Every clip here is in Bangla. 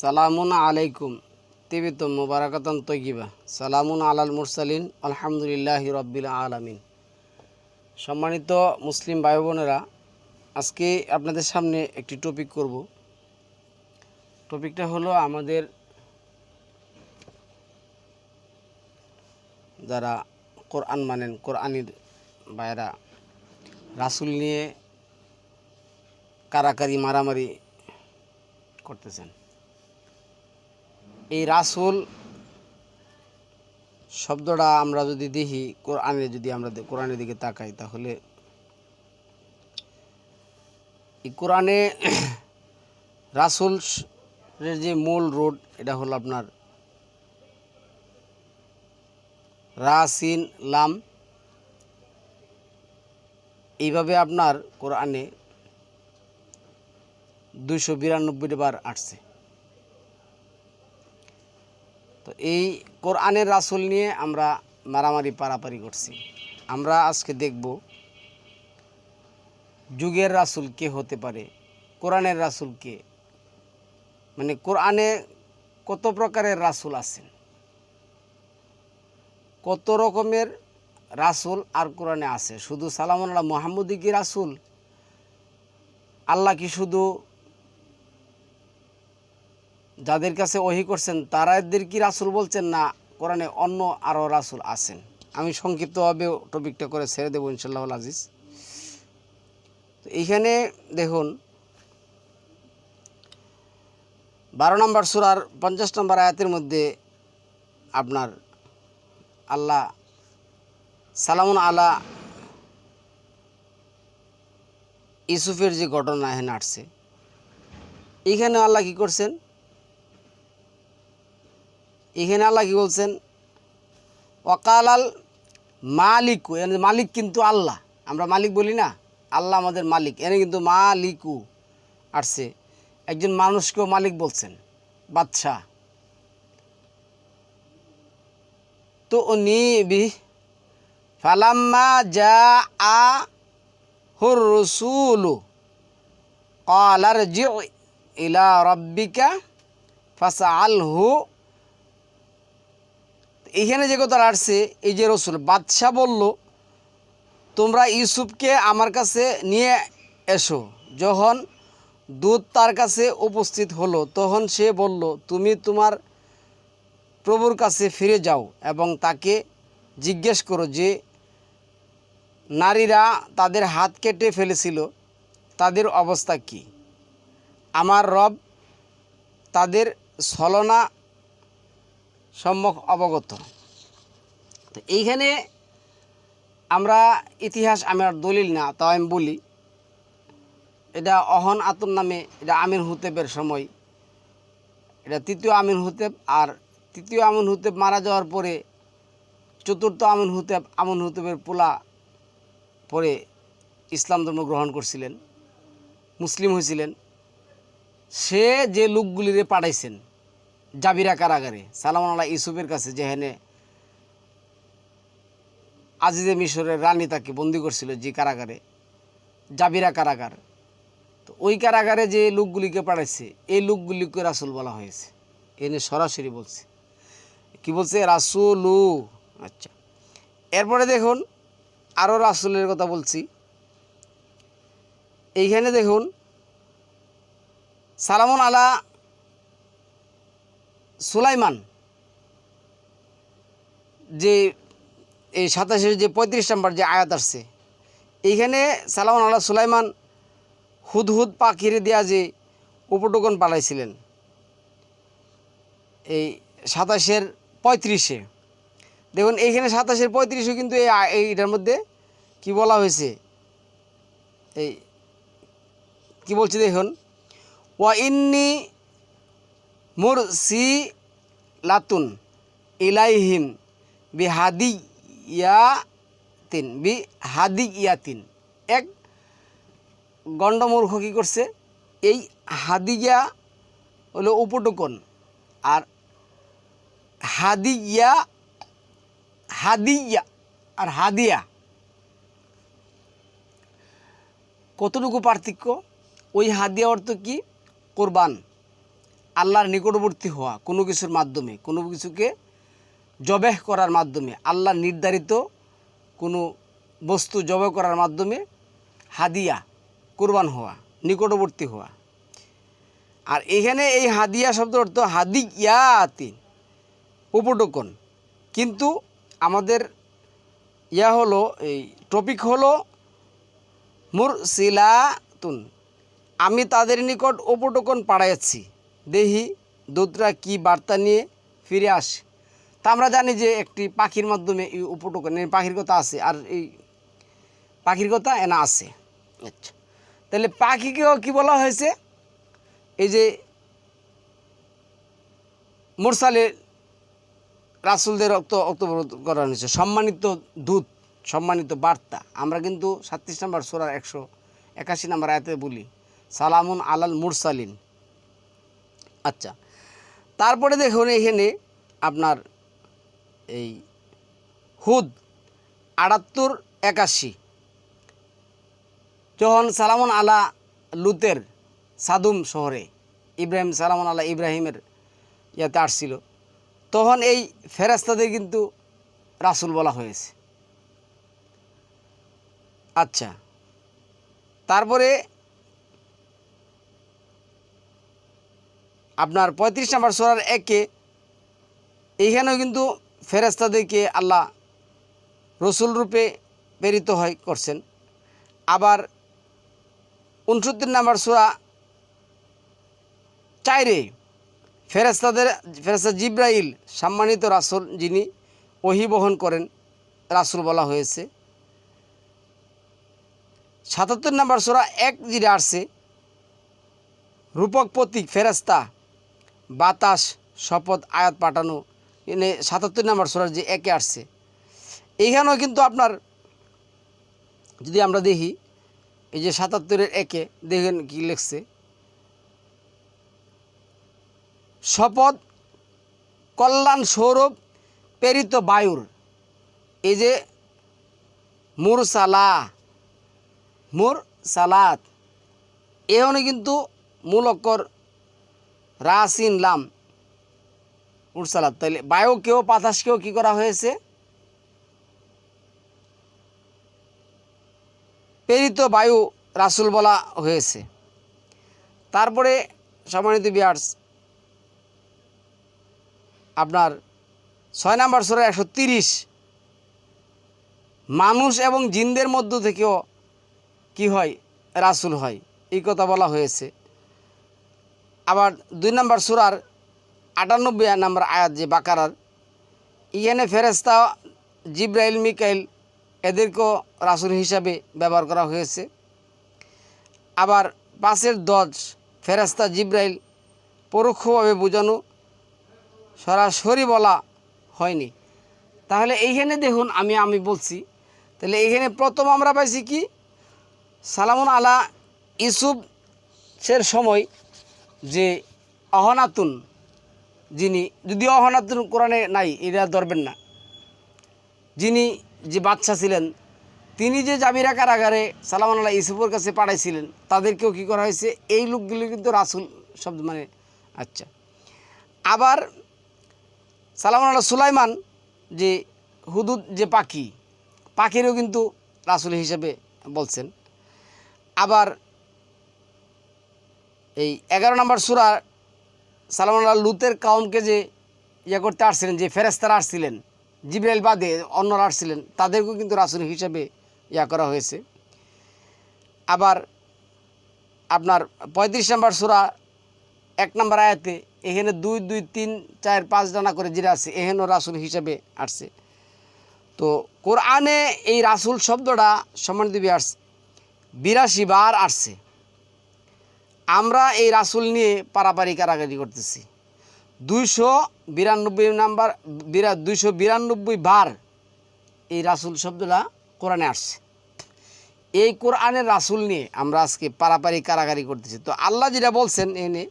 সালামুন আলাইকুম। তিবিতম মুবারাকাতন তৈগিবা সালামুন আলাল মুরসালিন, আলহামদুলিল্লাহ রব্বিল আলামিন। সম্মানিত মুসলিম ভাই বোনেরা আজকে আপনাদের সামনে একটি টপিক করব। টপিকটা হলো আমাদের যারা কোরআন মানেন, কোরআনির ভাইরা রাসুল নিয়ে কারাকারি, মারামারি করতেছেন। এই রাসুল শব্দটা আমরা যদি দেখি, কোরআনে যদি আমরা কোরআনের দিকে তাকাই, তাহলে এই কোরআনে রাসুল যে মূল রোড, এটা হলো আপনার রাসিন লাম। এইভাবে আপনার কোরআনে দুইশো বিরানব্বইটা বার আসছে। তো এই কোরআনের রাসুল নিয়ে আমরা মারামারি, পারাপারি করছি। আমরা আজকে দেখব যুগের রাসুল কে হতে পারে, কোরআনের রাসুল কে? মানে কোরআনে কত প্রকারের রাসুল আছেন? কত রকমের রাসুল আর কোরআনে আছে? শুধু সালামুল্লাহ মোহাম্মদী কি রাসুল? আল্লাহ কি শুধু যাদের কাছে ওহি করছেন, তারাদের কি রাসুল বলছেন না? কোরআনে অন্য আরও রাসুল আছেন। আমি সংক্ষিপ্তভাবে টপিকটা করে ছেড়ে দেবো ইনশাল্লাহ আজিজ। তো এইখানে দেখুন, বারো নম্বর সুরার পঞ্চাশ নম্বর আয়াতের মধ্যে আপনার আল্লাহ সালামুন আলা ইউসুফের যে ঘটনা এখানে আসছে। এইখানে আল্লাহ কী করছেন? এখানে আল্লাহ কি বলছেন? ওকাল আল মালিকু, এর মালিক কিন্তু আল্লাহ। আমরা মালিক বলি না, আল্লাহ আমাদের মালিক। এনে কিন্তু মালিকু আসছে। একজন মানুষকেও মালিক বলছেন, বাদশাহ। তো উনি বি, ফালাম্মা যা আ হুর রসুলু ইলা রব্বিকা ফাসা আলহু এখানে যে কথা আসছে, এই যে রসুল, বাদশাহ বলল, তোমরা ইউসুফকে আমার কাছে নিয়ে এসো। যখন দূত তার কাছে উপস্থিত হলো, তখন সে বলল, তুমি তোমার প্রভুর কাছে ফিরে যাও এবং তাকে জিজ্ঞেস করো যে, নারীরা তাদের হাত কেটে ফেলেছিল, তাদের অবস্থা কি? আমার রব তাদের ছলনা সম্মুখ অবগত। তো এইখানে আমরা ইতিহাস আমার দলিল না, তাও আমি বলি। এটা অহন আতন নামে, এটা আমিন হুতেবের সময়। এটা তৃতীয় আমিন হুতেব, আর তৃতীয় আমিন হুতেব মারা যাওয়ার পরে, চতুর্থ আমিন হুতেব আমন হুতেবের পোলা পরে ইসলাম ধর্ম গ্রহণ করছিলেন, মুসলিম হয়েছিলেন। সে যে লোকগুলিরে পাঠাইছেন জাবিরা কারাগারে। সালামান আল্লাহ ইউসুফের কাছে, যেখানে আজিজে মিশরের রানী তাকে বন্দি করছিল যে কারাগারে, জাবিরা কারাগার। তো ওই কারাগারে যে লোকগুলিকে পাঠাইছে, এই লোকগুলিকে রাসুল বলা হয়েছে। এনে সরাসরি বলছে। কি বলছে? রাসুলু। আচ্ছা। এরপরে দেখুন আরও রাসুলের কথা বলছি। এইখানে দেখুন, সালামন আলা সুলাইমান, যে এই সাতাশের যে পঁয়ত্রিশ নম্বর যে আয়াত আসছে, এইখানে সালামান আল্লাহ সুলাইমান হুদহুদ পাখিরে দেয়া যে উপটকন পাঠাইছিলেন এই সাতাশের পঁয়ত্রিশে। দেখুন, এইখানে সাতাশের পঁয়ত্রিশে কিন্তু এই এইটার মধ্যে কি বলা হয়েছে? এই কি বলছি দেখুন, ওয়া ইন্নি মুরসি লাতুন ইলাইহিম বি হাদি ইয়াতিন বি হাদি ইয়াতিন এক গণ্ডমূর্খ কী করছে? এই হাদিয়া হলো উপটকন আর হাদিয়া হাদিয়া আর হাদিয়া। কতটুকু পার্থক্য? ওই হাদিয়া অর্থ কি? কোরবান। আল্লাহর নিকটবর্তী হওয়া কোনো কিছুর মাধ্যমে, কোনো কিছুকে জবেহ করার মাধ্যমে আল্লাহ নির্ধারিত কোনো বস্তু জবে করার মাধ্যমে হাদিয়া, কোরবান হওয়া, নিকটবর্তী হওয়া। আর এখানে এই হাদিয়া শব্দ অর্থ হাদি ইয়াতিন উপটোকন। কিন্তু আমাদের ইয়া হলো, এই টপিক হলো মুরসিলাতুন। আমি তাদের নিকট উপটোকন পাঠাইয়াছি দেহি দূতরা কি বার্তা নিয়ে ফিরে আসে। তা আমরা জানি যে একটি পাখির মাধ্যমে এই উপটোকন পাখির কথা আছে, আর এই পাখির কথা এনা আছে। আচ্ছা। তাহলে পাখিকেও কি বলা হয়েছে? এই যে মুরসালে রাসুলদের রক্ত অক্তবরোধ করা হয়েছে। সম্মানিত দূত, সম্মানিত বার্তা। আমরা কিন্তু সাতত্রিশ নম্বর সোরার একশো একাশি নম্বর আয়তে বলি, সালামুন আলাল মুরসালিন। আচ্ছা। তারপরে দেখুন এখানে আপনার এই হুদ আটাত্তর একাশি। যখন সালামুন আলা লুতের সাদুম শহরে, ইব্রাহিম সালামুন আলা ইব্রাহিমের ইয়াতে আসছিল, তখন এই ফেরাস্তাদের কিন্তু রাসুল বলা হয়েছে। আচ্ছা। তারপরে আপনার পঁয়ত্রিশ নম্বর সোরার একে, এইখানেও কিন্তু ফেরেস্তাদেরকে আল্লাহ রসুল রূপে প্রেরিত হয় করছেন। আবার উনসত্তর নম্বর সোরা চাইরে ফেরেস্তাদের ফেরেস্তা জিব্রাইল সম্মানিত রাসুল যিনি ওহি বহন করেন রাসুল বলা হয়েছে। সাতাত্তর নম্বর সোরা এক জিরে আসছে রূপক প্রতীক ফেরেস্তা বাতাস, শপথ, আয়াত পাঠানো, এনে সাতাত্তর নম্বর সোরার যে একে আসছে। এইখানেও কিন্তু আপনার, যদি আমরা দেখি, এই যে সাতাত্তরের একে, দেখেন কি লিখছে। শপথ, কল্যাণ সৌরভ, প্রেরিত বায়ুর। এই যে মুরসালা মুর সালাত। এখানে কিন্তু মূল অক্ষর রাসিন লাম। উরসালাত তাহলে বায়ুকেও পাতাসকেও কি করা হয়েছে? প্রেরিত বায়ু রাসুল বলা হয়েছে। তারপরে সম্মানিত বিয়ার্স আপনার ছয় নম্বর সরে একশো তিরিশ। মানুষ এবং জিনদের মধ্য থেকেও কি হয়? রাসুল হয়। এই কথা বলা হয়েছে। আবার দুই নম্বর সুরার আটানব্বই নম্বর আয়াত যে বাকারার ইএনএ ফেরেস্তা জিব্রাইল, মিকাইল এদেরকেও রাসুল হিসাবে ব্যবহার করা হয়েছে। আবার পাশের দজ ফেরেস্তা জিব্রাইল পরোক্ষভাবে বোঝানো সরাসরি বলা হয়নি। তাহলে এইখানে দেখুন আমি আমি বলছি, তাহলে এইখানে প্রথম আমরা পাইছি কি? সালামুন আলা ইসুফের সময় যে অহনাতুন যিনি যদিও অহনাতুন কোরআনে নাই এরা ধরবেন না। যিনি যে বাচ্চা ছিলেন, তিনি যে জাবিরা কারাগারে সালাম আল্লাহ ইসুফের কাছে পাঠাইছিলেন, তাদেরকেও কী করা হয়েছে? এই লোকগুলো কিন্তু রাসুল শব্দ মানে আচ্ছা। আবার সালাম আল্লাহ সুলাইমান যে হুদুদ যে পাখি, পাখিরও কিন্তু রাসুল হিসেবে বলছেন। আবার এই এগারো নম্বর সুরা সালামান আল্লাহ লুতের কাউমকে যে ইয়ে করতে আসছিলেন, যে ফেরেস্তারা আসছিলেন, জিব্রাইল বাদে অন্যরা আসছিলেন, তাদেরকেও কিন্তু রাসুল হিসেবে ইয়া করা হয়েছে। আবার আপনার পঁয়ত্রিশ নম্বর সুরা এক নম্বর আয়াতে এখানে দুই দুই, তিন, চার, পাঁচ ডানা করে যেটা আছে এখানেও রাসুল হিসেবে আসছে। তো কোরআনে এই রাসুল শব্দটা সম্মান দিবি আসছে বিরাশি বার আসছে। আমরা এই রাসুল নিয়ে পারাপারি কারাগারি করতেছি। দুইশো বিরানব্বই নাম্বার, বিরা, দুইশো বিরানব্বই বার এই রাসুল শব্দটা কোরআনে আসছে। এই কোরআনের রাসুল নিয়ে আমরা আজকে পারাপারি কারাগারি করতেছি। তো আল্লাহ যেটা বলছেন এনে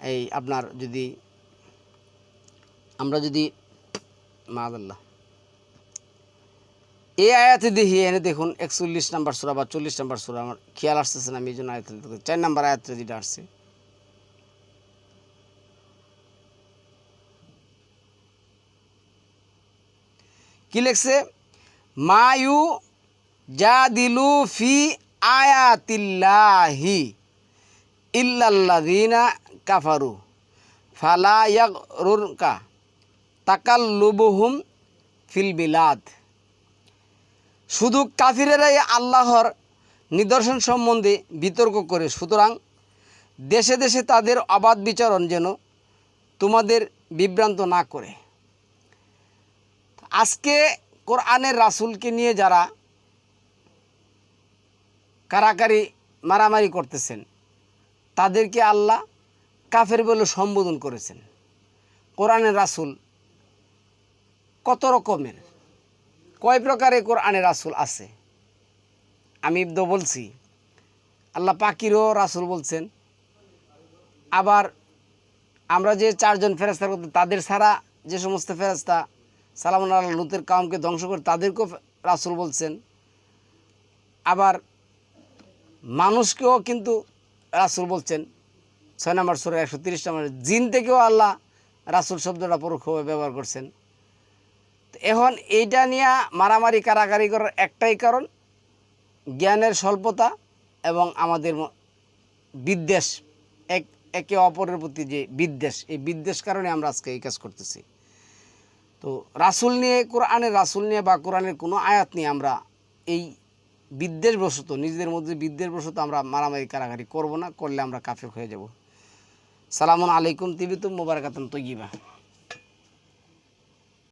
এই আপনার যদি, আমরা যদি, মাদাল্লাহ। এই আয়াতে দেখি, এনে দেখুন, একচল্লিশ নাম্বার সুরা বা চল্লিশ নাম্বার সুরা, আমার খেয়াল আসতেছে না, আমি এই জন্য আয়াত চার নাম্বার আয়াতটা যেটা আসছে। কি লেখছে? মায়ু যা দিলু ফি আয়াতিল্লাহি ইল্লাল্লাদিনা কাফারু ফালা ইয়াগরুনকা তাকাল্লুবুহুম ফিল বিলাদ। শুধু কাফিরেরাই আল্লাহর নিদর্শন সম্বন্ধে বিতর্ক করে, সুতরাং দেশে দেশে তাদের অবাধ বিচরণ যেন তোমাদের বিভ্রান্ত না করে। আজকে কোরআনের রাসূলকে নিয়ে যারা কারাকারি, মারামারি করতেছেন, তাদেরকে আল্লাহ কাফের বলে সম্বোধন করেছেন। কোরআনের রাসূল কত রকমের? কয় প্রকারে কোরআনের রাসুল আছে? আমি তো বলছি, আল্লাহ পাকিরও রাসূল বলছেন, আবার আমরা যে চারজন ফেরেস্তার কথা তাদের ছাড়া যে সমস্ত ফেরাস্তা সালাম আল্লাহ, লুতের কামকে ধ্বংস করে তাদেরকেও রাসুল বলছেন, আবার মানুষকেও কিন্তু রাসূল বলছেন, ছয় নম্বর সুরে একশো তিরিশ নম্বর, জিন থেকেও আল্লাহ রাসূল শব্দটা পরোক্ষভাবে ব্যবহার করছেন। এখন এইটা নিয়ে মারামারি কারাকারি করার একটাই কারণ, জ্ঞানের স্বল্পতা এবং আমাদের বিদ্বেষ, এক, একে অপরের প্রতি যে বিদ্বেষ, এই বিদ্বেষ কারণে আমরা আজকে এই কাজ করতেছি। তো রাসূল নিয়ে, কোরআনের রাসূল নিয়ে বা কোরআনের কোনো আয়াত নিয়ে আমরা এই বিদ্বেষবশত, নিজেদের মধ্যে বিদ্বেষবশত আমরা মারামারি কারাকারি করব না, করলে আমরা কাফের হয়ে যাব। সালামুন আলাইকুম তিবিতুম মুবারাকাতুম তৈয়িবা।